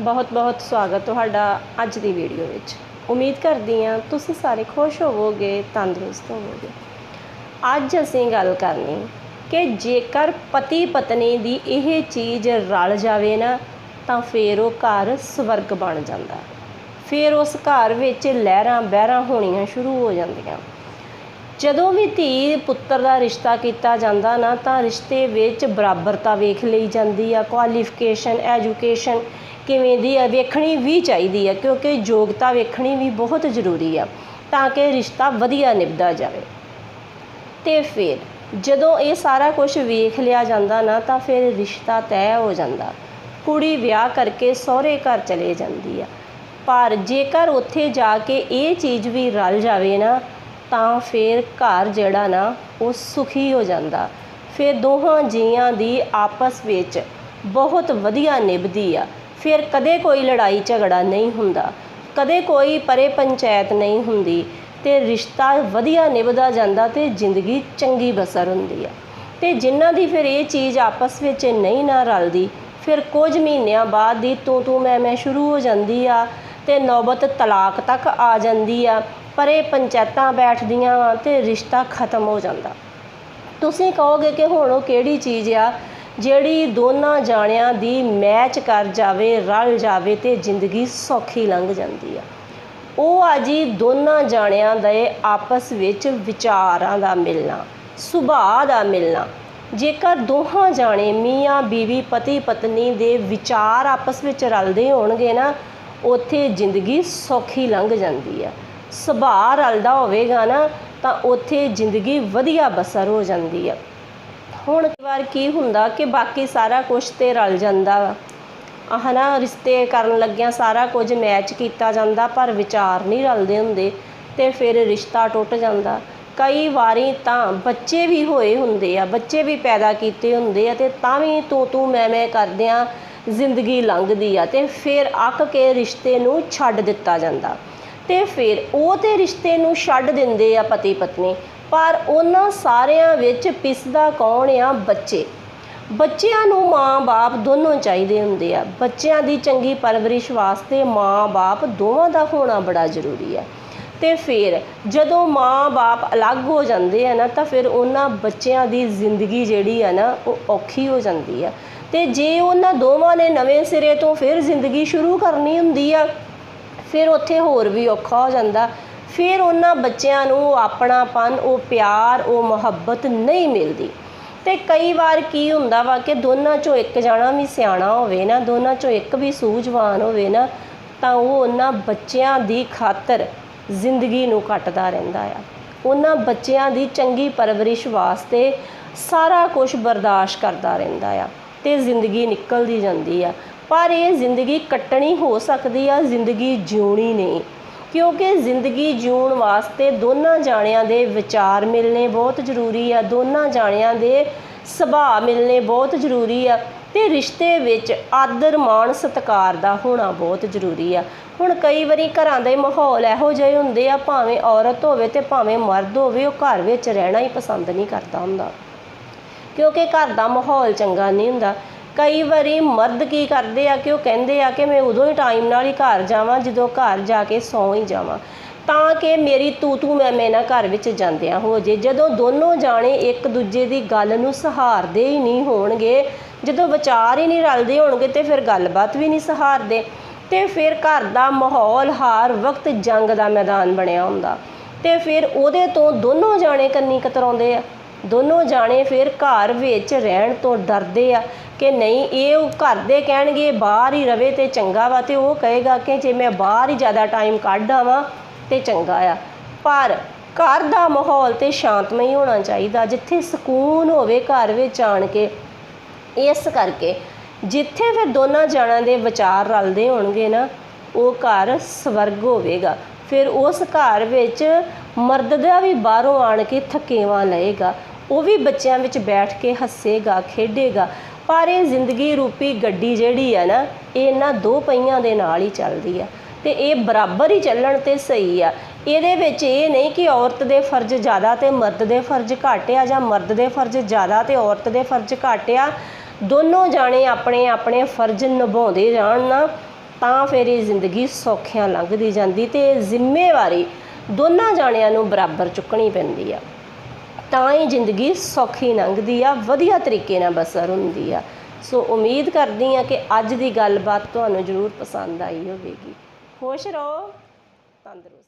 ਬਹੁਤ-ਬਹੁਤ ਸਵਾਗਤ ਤੁਹਾਡਾ ਅੱਜ ਦੀ ਵੀਡੀਓ ਵਿੱਚ। ਉਮੀਦ ਕਰਦੀ ਹਾਂ ਤੁਸੀਂ ਸਾਰੇ ਖੁਸ਼ ਹੋਵੋਗੇ, ਤੰਦਰੁਸਤ ਹੋਵੋਗੇ। ਅੱਜ ਅਸੀਂ ਗੱਲ ਕਰਨੀ ਕਿ ਜੇਕਰ ਪਤੀ ਪਤਨੀ ਦੀ ਇਹ ਚੀਜ਼ ਰਲ ਜਾਵੇ ਨਾ, ਤਾਂ ਫੇਰ ਉਹ ਘਰ ਸਵਰਗ ਬਣ ਜਾਂਦਾ। ਫੇਰ ਉਸ ਘਰ ਵਿੱਚ ਲਹਿਰਾਂ ਬਹਿਰਾਂ ਹੋਣੀਆਂ ਸ਼ੁਰੂ ਹੋ ਜਾਂਦੀਆਂ। ਜਦੋਂ ਵੀ ਧੀ ਪੁੱਤਰ ਦਾ ਰਿਸ਼ਤਾ ਕੀਤਾ ਜਾਂਦਾ ਨਾ, ਤਾਂ ਰਿਸ਼ਤੇ ਵਿੱਚ ਬਰਾਬਰਤਾ ਵੇਖ ਲਈ ਜਾਂਦੀ ਆ ਕੁਆਲੀਫਿਕੇਸ਼ਨ ਐਜੂਕੇਸ਼ਨ ਕਿਵੇਂ ਦੀ ਆ, ਵੇਖਣੀ ਵੀ ਚਾਹੀਦੀ ਆ, ਕਿਉਂਕਿ ਯੋਗਤਾ ਵੇਖਣੀ ਵੀ ਬਹੁਤ ਜ਼ਰੂਰੀ ਆ, ਤਾਂ ਕਿ ਰਿਸ਼ਤਾ ਵਧੀਆ ਨਿਭਦਾ ਜਾਵੇ। ਤੇ ਫਿਰ ਜਦੋਂ ਇਹ ਸਾਰਾ ਕੁਝ ਵੇਖ ਲਿਆ ਜਾਂਦਾ ਨਾ, ਤਾਂ ਫਿਰ ਰਿਸ਼ਤਾ ਤੈਅ ਹੋ ਜਾਂਦਾ। ਕੁੜੀ ਵਿਆਹ ਕਰਕੇ ਸਹੁਰੇ ਘਰ ਚਲੇ ਜਾਂਦੀ ਆ। ਪਰ ਜੇਕਰ ਉੱਥੇ ਜਾ ਕੇ ਇਹ ਚੀਜ਼ ਵੀ ਰਲ ਜਾਵੇ ਨਾ, ਤਾਂ ਫਿਰ ਘਰ ਜਿਹੜਾ ਨਾ, ਉਹ ਸੁਖੀ ਹੋ ਜਾਂਦਾ। ਫਿਰ ਦੋਹਾਂ ਜੀਆਂ ਦੀ ਆਪਸ ਵਿੱਚ ਬਹੁਤ ਵਧੀਆ ਨਿਭਦੀ ਆ। ਫਿਰ ਕਦੇ ਕੋਈ ਲੜਾਈ ਝਗੜਾ ਨਹੀਂ ਹੁੰਦਾ, ਕਦੇ ਕੋਈ ਪਰੇ ਪੰਚਾਇਤ ਨਹੀਂ ਹੁੰਦੀ ਅਤੇ ਰਿਸ਼ਤਾ ਵਧੀਆ ਨਿਭਦਾ ਜਾਂਦਾ ਅਤੇ ਜ਼ਿੰਦਗੀ ਚੰਗੀ ਬਸਰ ਹੁੰਦੀ ਆ। ਅਤੇ ਜਿਨ੍ਹਾਂ ਦੀ ਫਿਰ ਇਹ ਚੀਜ਼ ਆਪਸ ਵਿੱਚ ਨਹੀਂ ਨਾ ਰਲਦੀ, ਫਿਰ ਕੁਝ ਮਹੀਨਿਆਂ ਬਾਅਦ ਦੀ ਤੂੰ ਤੂੰ ਮੈਂ ਮੈਂ ਸ਼ੁਰੂ ਹੋ ਜਾਂਦੀ ਆ ਅਤੇ ਨੌਬਤ ਤਲਾਕ ਤੱਕ ਆ ਜਾਂਦੀ ਆ, ਪਰੇ ਪੰਚਾਇਤਾਂ ਬੈਠਦੀਆਂ ਵਾਂ ਅਤੇ ਰਿਸ਼ਤਾ ਖਤਮ ਹੋ ਜਾਂਦਾ। ਤੁਸੀਂ ਕਹੋਗੇ ਕਿ ਹੁਣ ਉਹ ਕਿਹੜੀ ਚੀਜ਼ ਆ ਜਿਹੜੀ ਦੋਨਾਂ ਜਾਣਿਆਂ ਦੀ ਮੈਚ ਕਰ ਜਾਵੇ, ਰਲ ਜਾਵੇ ਤੇ ਜ਼ਿੰਦਗੀ ਸੌਖੀ ਲੰਘ ਜਾਂਦੀ ਆ। ਉਹ ਆ ਜੀ ਦੋਨਾਂ ਜਾਣਿਆਂ ਦੇ ਆਪਸ ਵਿੱਚ ਵਿਚਾਰਾਂ ਦਾ ਮਿਲਣਾ, ਸੁਭਾਅ ਦਾ ਮਿਲਣਾ। ਜੇਕਰ ਦੋਹਾਂ ਜਾਣੇ ਮੀਆਂ, ਬੀਵੀ, ਪਤੀ, ਪਤਨੀ ਦੇ ਵਿਚਾਰ ਆਪਸ ਵਿੱਚ ਰਲਦੇ ਹੋਣਗੇ ਨਾ, ਉੱਥੇ ਜ਼ਿੰਦਗੀ ਸੌਖੀ ਲੰਘ ਜਾਂਦੀ ਆ। ਸੁਭਾਅ ਰਲਦਾ ਹੋਵੇਗਾ ਨਾ, ਤਾਂ ਉੱਥੇ ਜ਼ਿੰਦਗੀ ਵਧੀਆ ਬਸਰ ਹੋ ਜਾਂਦੀ ਆ। ਹੁਣ ਕਈ ਵਾਰ ਕੀ ਹੁੰਦਾ ਕਿ ਬਾਕੀ ਸਾਰਾ ਕੁਝ ਤੇ ਰਲ ਜਾਂਦਾ ਵਾ। ਆਹ ਨਾ ਰਿਸ਼ਤੇ ਕਰਨ ਲੱਗਿਆਂ ਸਾਰਾ ਕੁਝ ਮੈਚ ਕੀਤਾ ਜਾਂਦਾ ਪਰ ਵਿਚਾਰ ਨਹੀਂ ਰਲਦੇ ਹੁੰਦੇ ਤੇ ਫਿਰ ਰਿਸ਼ਤਾ ਟੁੱਟ ਜਾਂਦਾ। ਕਈ ਵਾਰੀ ਤਾਂ ਬੱਚੇ ਵੀ ਹੋਏ ਹੁੰਦੇ ਆ, ਬੱਚੇ ਵੀ ਪੈਦਾ ਕੀਤੇ ਹੁੰਦੇ ਆ ਤੇ ਤਾਂ ਵੀ ਤੂੰ ਤੂੰ ਮੈਂ ਮੈਂ ਕਰਦਿਆਂ ਜ਼ਿੰਦਗੀ ਲੰਘਦੀ ਆ ਤੇ ਫਿਰ ਅੱਕ ਕੇ ਰਿਸ਼ਤੇ ਨੂੰ ਛੱਡ ਦਿੱਤਾ ਜਾਂਦਾ। ਤੇ ਫਿਰ ਉਹ ਤੇ ਰਿਸ਼ਤੇ ਨੂੰ ਛੱਡ ਦਿੰਦੇ ਆ ਪਤੀ ਪਤਨੀ ਪਰ ਉਹਨਾਂ ਸਾਰਿਆਂ ਵਿੱਚ ਪਿਸਦਾ ਕੌਣ ਆ? ਬੱਚੇ। ਬੱਚਿਆਂ ਨੂੰ ਮਾਂ-ਬਾਪ ਦੋਨੋਂ ਚਾਹੀਦੇ ਹੁੰਦੇ ਆ। ਬੱਚਿਆਂ ਦੀ ਚੰਗੀ ਪਰਵਰਿਸ਼ ਵਾਸਤੇ ਮਾਂ-ਬਾਪ ਦੋਵਾਂ ਦਾ ਹੋਣਾ ਬੜਾ ਜ਼ਰੂਰੀ ਹੈ ਤੇ ਫਿਰ ਜਦੋਂ ਮਾਂ-ਬਾਪ ਅਲੱਗ ਹੋ ਜਾਂਦੇ ਆ ਨਾ, ਤਾਂ ਫਿਰ ਉਹਨਾਂ ਬੱਚਿਆਂ ਦੀ ਜ਼ਿੰਦਗੀ ਜਿਹੜੀ ਆ ਨਾ, ਉਹ ਔਖੀ ਹੋ ਜਾਂਦੀ ਆ। ਤੇ ਜੇ ਉਹਨਾਂ ਦੋਵਾਂ ਨੇ ਨਵੇਂ ਸਿਰੇ ਤੋਂ ਫਿਰ ਜ਼ਿੰਦਗੀ ਸ਼ੁਰੂ ਕਰਨੀ ਹੁੰਦੀ ਆ, ਫਿਰ ਉੱਥੇ ਹੋਰ ਵੀ ਔਖਾ ਹੋ ਜਾਂਦਾ। ਫਿਰ ਉਹਨਾਂ ਬੱਚਿਆਂ ਨੂੰ ਆਪਣਾਪਨ, ਉਹ ਪਿਆਰ, ਉਹ ਮੁਹੱਬਤ ਨਹੀਂ ਮਿਲਦੀ। ਤੇ ਕਈ ਵਾਰ ਕੀ ਹੁੰਦਾ ਵਾ ਕਿ ਦੋਨਾਂ ਚੋਂ ਇੱਕ ਜਾਣਾ ਵੀ ਸਿਆਣਾ ਹੋਵੇ ਨਾ, ਦੋਨਾਂ ਚੋਂ ਇੱਕ ਵੀ ਸੂਝਵਾਨ ਹੋਵੇ ਨਾ, ਤਾਂ ਉਹ ਉਹਨਾਂ ਬੱਚਿਆਂ ਦੀ ਖਾਤਰ ਜ਼ਿੰਦਗੀ ਨੂੰ ਕੱਟਦਾ ਰਹਿੰਦਾ ਆ। ਉਹਨਾਂ ਬੱਚਿਆਂ ਦੀ ਚੰਗੀ ਪਰਵਰਿਸ਼ ਵਾਸਤੇ ਸਾਰਾ ਕੁਝ ਬਰਦਾਸ਼ਤ ਕਰਦਾ ਰਹਿੰਦਾ ਆ ਤੇ ਜ਼ਿੰਦਗੀ ਨਿਕਲਦੀ ਜਾਂਦੀ ਆ। ਪਰ ਇਹ ਜ਼ਿੰਦਗੀ ਕੱਟਣੀ ਹੋ ਸਕਦੀ ਆ, ਜ਼ਿੰਦਗੀ ਜਿਉਣੀ ਨਹੀਂ। ਕਿਉਂਕਿ ਜ਼ਿੰਦਗੀ ਜਿਉਣ ਵਾਸਤੇ ਦੋਨਾਂ ਜਾਣਿਆਂ ਦੇ ਵਿਚਾਰ ਮਿਲਨੇ ਬਹੁਤ ਜ਼ਰੂਰੀ ਆ, ਦੋਨਾਂ ਜਾਣਿਆਂ ਦੇ ਸੁਭਾਅ ਮਿਲਨੇ ਬਹੁਤ ਜ਼ਰੂਰੀ ਆ ਤੇ ਰਿਸ਼ਤੇ ਵਿੱਚ ਆਦਰ, ਮਾਣ, ਸਤਿਕਾਰ ਦਾ ਹੋਣਾ ਬਹੁਤ ਜ਼ਰੂਰੀ ਆ। ਹੁਣ ਕਈ ਵਾਰੀ ਘਰਾਂ ਦੇ ਮਾਹੌਲ ਇਹੋ ਜਿਹੇ ਹੁੰਦੇ ਆ, ਭਾਵੇਂ ਔਰਤ ਹੋਵੇ ਤੇ ਭਾਵੇਂ ਮਰਦ ਹੋਵੇ, ਉਹ ਘਰ ਵਿੱਚ ਰਹਿਣਾ ਹੀ ਪਸੰਦ ਨਹੀਂ ਕਰਦਾ ਹੁੰਦਾ। ਕਿਉਂਕਿ ਘਰ ਦਾ ਮਾਹੌਲ ਚੰਗਾ ਨਹੀਂ ਹੁੰਦਾ। ਕਈ ਵਾਰੀ ਮਰਦ ਕੀ ਕਰਦੇ ਆ ਕਿ ਉਹ ਕਹਿੰਦੇ ਆ ਕਿ ਮੈਂ ਉਦੋਂ ਹੀ ਟਾਈਮ ਨਾਲ ਹੀ ਘਰ ਜਾਵਾਂ, ਜਦੋਂ ਘਰ ਜਾ ਕੇ ਸੌਂ ਹੀ ਜਾਵਾਂ। ਤਾਂ ਕਿ ਮੇਰੀ ਤੂ ਤੂ ਮੈਂ ਮੈਂ ਨਾ ਘਰ ਵਿੱਚ ਜਾਂਦਿਆਂ ਹੋ ਜੇ। ਜਦੋਂ ਦੋਨੋਂ ਜਾਣੇ ਇੱਕ ਦੂਜੇ ਦੀ ਗੱਲ ਨੂੰ ਸਹਾਰਦੇ ਹੀ ਨਹੀਂ ਹੋਣਗੇ, ਜਦੋਂ ਵਿਚਾਰ ਹੀ ਨਹੀਂ ਰਲਦੇ ਹੋਣਗੇ ਤੇ ਫਿਰ ਗੱਲਬਾਤ ਵੀ ਨਹੀਂ ਸਹਾਰਦੇ। ਤੇ ਫਿਰ ਘਰ ਦਾ ਮਾਹੌਲ ਹਰ ਵਕਤ ਜੰਗ ਦਾ ਮੈਦਾਨ ਬਣਿਆ ਹੁੰਦਾ। ਤੇ ਫਿਰ ਉਹਦੇ ਤੋਂ ਦੋਨੋਂ ਜਾਣੇ ਕੰਨੀ ਕਤਰਾਉਂਦੇ ਆ। ਦੋਨੋਂ ਜਾਣੇ ਫਿਰ ਘਰ ਵਿੱਚ ਰਹਿਣ ਤੋਂ ਡਰਦੇ ਆ। ਕਿ ਨਹੀਂ, ਇਹ ਉਹ ਘਰ ਦੇ ਕਹਿਣਗੇ ਬਾਹਰ ਹੀ ਰਵੇ ਤੇ ਚੰਗਾ ਵਾ, ਤੇ ਉਹ ਕਹੇਗਾ ਕਿ ਜੇ ਮੈਂ ਬਾਹਰ ਹੀ ਜ਼ਿਆਦਾ ਟਾਈਮ ਕੱਢ ਆਵਾਂ ਤੇ ਚੰਗਾ ਆ। ਪਰ ਘਰ ਦਾ ਮਾਹੌਲ ਤੇ ਸ਼ਾਂਤਮਈ ਹੋਣਾ ਚਾਹੀਦਾ, ਜਿੱਥੇ ਸਕੂਨ ਹੋਵੇ ਘਰ ਵਿੱਚ ਆਣ ਕੇ। ਇਸ ਕਰਕੇ ਜਿੱਥੇ ਫਿਰ ਦੋਨਾਂ ਜਾਣਾਂ ਦੇ ਵਿਚਾਰ ਰਲਦੇ ਹੋਣਗੇ ਨਾ, ਉਹ ਘਰ ਸਵਰਗ ਹੋਵੇਗਾ। ਫਿਰ ਉਸ ਘਰ ਵਿੱਚ ਮਰਦ ਦਾ ਵੀ ਬਾਹਰੋਂ ਆਣ ਕੇ ਥਕੇਵਾਂ ਲਏਗਾ। ਉਹ ਵੀ ਬੱਚਿਆਂ ਵਿੱਚ ਬੈਠ ਕੇ ਹੱਸੇਗਾ, ਖੇਡੇਗਾ। ਪਰ ਇਹ ਜ਼ਿੰਦਗੀ ਰੂਪੀ ਗੱਡੀ ਜਿਹੜੀ ਆ ਨਾ, ਇਹ ਇਹਨਾਂ ਦੋ ਪਹੀਆਂ ਦੇ ਨਾਲ ਹੀ ਚੱਲਦੀ ਆ ਤੇ ਇਹ ਬਰਾਬਰ ਹੀ ਚੱਲਣ ਤੇ ਸਹੀ ਆ। ਇਹਦੇ ਵਿੱਚ ਇਹ ਨਹੀਂ ਕਿ ਔਰਤ ਦੇ ਫਰਜ਼ ਜ਼ਿਆਦਾ ਤੇ ਮਰਦ ਦੇ ਫਰਜ਼ ਘੱਟ ਆ ਜਾਂ ਮਰਦ ਦੇ ਫਰਜ਼ ਜ਼ਿਆਦਾ ਤੇ ਔਰਤ ਦੇ ਫਰਜ਼ ਘੱਟ ਆ। ਦੋਨੋਂ ਜਾਣੇ ਆਪਣੇ ਆਪਣੇ ਫਰਜ਼ ਨਿਭਾਉਂਦੇ ਜਾਣ ਨਾ, ਤਾਂ ਫਿਰ ਇਹ ਜ਼ਿੰਦਗੀ ਸੌਖਿਆਂ ਲੰਘਦੀ ਜਾਂਦੀ ਤੇ ਜ਼ਿੰਮੇਵਾਰੀ ਦੋਨਾਂ ਜਾਣਿਆਂ ਨੂੰ ਬਰਾਬਰ ਚੁੱਕਣੀ ਪੈਂਦੀ ਆ। ਤਾਂ ਹੀ ਜ਼ਿੰਦਗੀ ਸੌਖੀ ਲੰਘਦੀ ਆ, ਵਧੀਆ ਤਰੀਕੇ ਨਾਲ ਬਸਰ ਹੁੰਦੀ ਆ। ਸੋ ਉਮੀਦ ਕਰਦੀ ਆ ਕਿ ਅੱਜ ਦੀ ਗੱਲਬਾਤ ਤੁਹਾਨੂੰ ਜ਼ਰੂਰ ਪਸੰਦ ਆਈ ਹੋਵੇਗੀ। ਖੁਸ਼ ਰਹੋ, ਤੰਦਰੁਸਤ